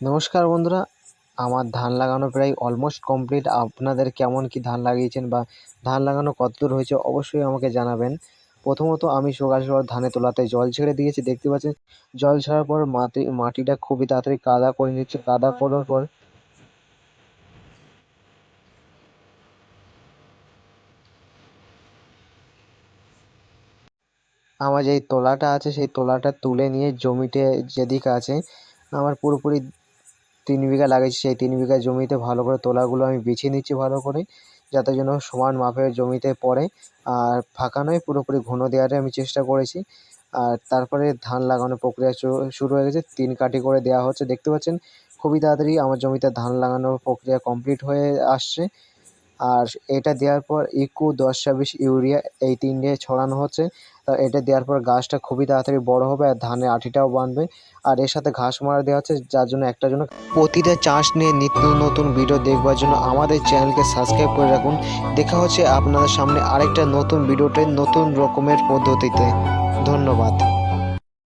নমস্কার বন্ধুরা, আমার ধান লাগানো প্রায় অলমোস্ট কমপ্লিট আপনাদের কেমন কি ধান লাগিয়েছেন বা ধান লাগানো কতদূর হয়েছে অবশ্যই আমাকে জানাবেন। প্রথমত আমি সকাল সকাল ধানে তোলাতে জল ছেড়ে দিয়েছি, দেখতে পাচ্ছেন? জল ছাড়ার পর মাটি, মাটিটা খুবই তাড়াতাড়ি কাদা করে নিচ্ছে। কাদা করার পর আমার যেই তোলাটা আছে, সেই তোলাটা তুলে নিয়ে জমিতে যেদিকে আছে, আমার পুরোপুরি তিন বিঘা লাগিয়েছি। সেই তিন বিঘা জমিতে ভালো করে তোলাগুলো আমি বিছিয়ে নিচ্ছি ভালো করে, যাতে যেন সমান মাপের জমিতে পড়ে। আর ফাঁকা নয়, পুরোপুরি ঘন দেওয়ারই আমি চেষ্টা করেছি। আর তারপরে ধান লাগানোর প্রক্রিয়া শুরু হয়ে গেছে। তিন কাঠি করে দেওয়া হচ্ছে, দেখতে পাচ্ছেন? খুবই তাড়াতাড়ি আমার জমিতে ধান লাগানোর প্রক্রিয়া কমপ্লিট হয়ে আসছে। আর এটা দেওয়ার পর ইকো দশ ছাব্বিশ ইউরিয়া এই তিনটে ছড়ানো হচ্ছে। এটা দেওয়ার পর গাছটা খুবই তাড়াতাড়ি বড় হবে আর ধানের আঠিটাও বাঁধবে আর এর সাথে ঘাস মারা দেওয়া হচ্ছে, যার জন্য একটা জন্য প্রতিটা চাষ নিয়ে নিত্য নতুন ভিডিও দেখবার জন্য আমাদের চ্যানেলকে সাবস্ক্রাইব করে রাখুন। দেখা হচ্ছে আপনাদের সামনে আরেকটা নতুন ভিডিওতে নতুন রকমের পদ্ধতিতে। ধন্যবাদ।